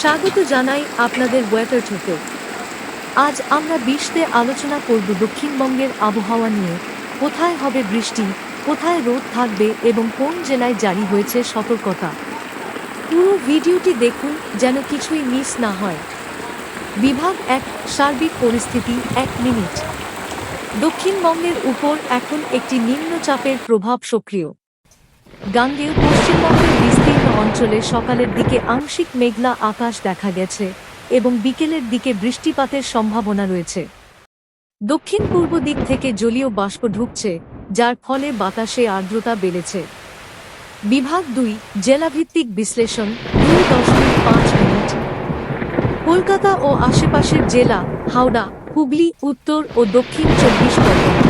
স্বাগত জানাই আপনাদের ওয়েটার ঠোঁটে আজ আমরা বিশতে আলোচনা করব দক্ষিণবঙ্গের আবহাওয়া নিয়ে। কোথায় হবে বৃষ্টি, কোথায় রোদ থাকবে এবং কোন জেলায় জারি হয়েছে সতর্কতা। পুরো ভিডিওটি দেখুন যেন কিছুই মিস না হয়। বিভাগ এক, সার্বিক পরিস্থিতি এক মিনিট। দক্ষিণবঙ্গের উপর এখন একটি নিম্নচাপের প্রভাব সক্রিয়। গাঙ্গেয় পশ্চিমবঙ্গের বিস্তীর্ণ অঞ্চলে সকালের দিকে আংশিক মেঘলা আকাশ দেখা গেছে এবং বিকেলের দিকে বৃষ্টিপাতের সম্ভাবনা রয়েছে। দক্ষিণ পূর্ব দিক থেকে জলীয় বাষ্প ঢুকছে, যার ফলে বাতাসে আর্দ্রতা বেড়েছে। বিভাগ দুই, জেলাভিত্তিক বিশ্লেষণ, দুই দশমিক পাঁচ মিনিট। কলকাতা ও আশেপাশের জেলা হাওড়া, হুগলি, উত্তর ও দক্ষিণ চব্বিশ পরগনা।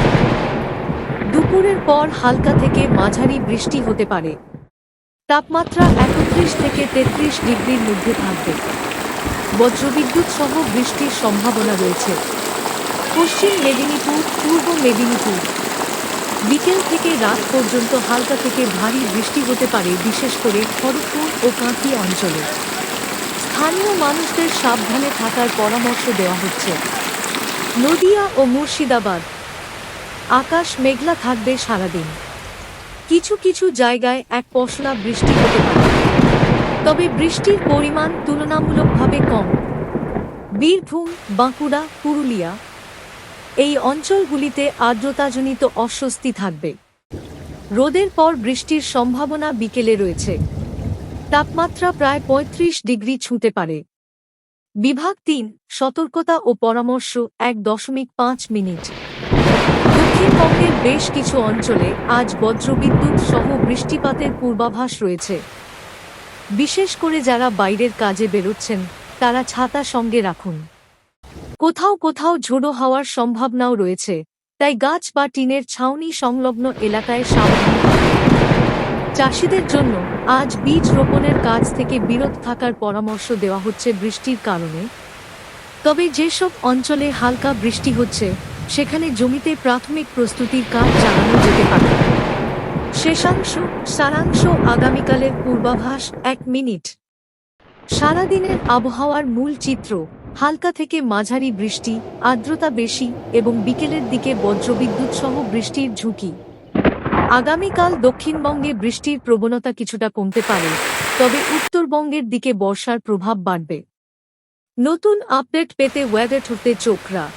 দুপুরের পর হালকা থেকে মাঝারি বৃষ্টি হতে পারে। তাপমাত্রা একত্রিশ থেকে তেত্রিশ ডিগ্রির মধ্যে থাকবে। বজ্রবিদ্যুৎ সহ বৃষ্টির সম্ভাবনা রয়েছে। পশ্চিম মেদিনীপুর, পূর্ব মেদিনীপুর। বিকেল থেকে রাত পর্যন্ত হালকা থেকে ভারী বৃষ্টি হতে পারে, বিশেষ করে খড়গপুর ও কাঁথি অঞ্চলে। স্থানীয় মানুষদের সাবধানে থাকার পরামর্শ দেওয়া হচ্ছে। নদিয়া ও মুর্শিদাবাদ আকাশ মেঘলা থাকবে সারাদিন। কিছু কিছু জায়গায় এক পশলা বৃষ্টি হতে পারে। তবে বৃষ্টির পরিমাণ তুলনামূলকভাবে কম। বীরভূম, বাঁকুড়া, পুরুলিয়া এই অঞ্চলগুলিতে আর্দ্রতাজনিত অস্বস্তি থাকবে। রোদের পর বৃষ্টির সম্ভাবনা বিকেলে রয়েছে। তাপমাত্রা প্রায় পঁয়ত্রিশ ডিগ্রি ছুঁতে পারে। বিভাগ তিন, সতর্কতা ও পরামর্শ এক দশমিক পাঁচ মিনিট। বেশ কিছু অঞ্চলে আজ বজ্রবিদ্যুৎ সহ বৃষ্টিপাতের পূর্বাভাস রয়েছে। বিশেষ করে যারা বাইরের কাজে বেরোচ্ছেন, তারা ছাতা সঙ্গে রাখুন। কোথাও কোথাও ঝোড়ো হওয়ার সম্ভাবনাও রয়েছে, তাই গাছ বা টিনের ছাউনি সংলগ্ন এলাকায় সাবধান চাষিদের জন্য আজ বীজ রোপণের কাজ থেকে বিরত থাকার পরামর্শ দেওয়া হচ্ছে বৃষ্টির কারণে। তবে যেসব অঞ্চলে হালকা বৃষ্টি হচ্ছে সেখানে জমিতে প্রাথমিক প্রস্তুতির কাজ চালানো যেতে পারে। শেষাংশ, সারাংশ আগামীকালের পূর্বাভাস এক মিনিট। সারাদিনের আবহাওয়ার মূল চিত্র, হালকা থেকে মাঝারি বৃষ্টি, আর্দ্রতা বেশি এবং বিকেলের দিকে বজ্রবিদ্যুৎ সহ বৃষ্টির ঝুঁকি। আগামীকাল দক্ষিণবঙ্গে বৃষ্টির প্রবণতা কিছুটা কমতে পারে, তবে উত্তরবঙ্গের দিকে বর্ষার প্রভাব বাড়বে। নতুন আপডেট পেতে ওয়েদার ঠুকতে চোখ রাখ।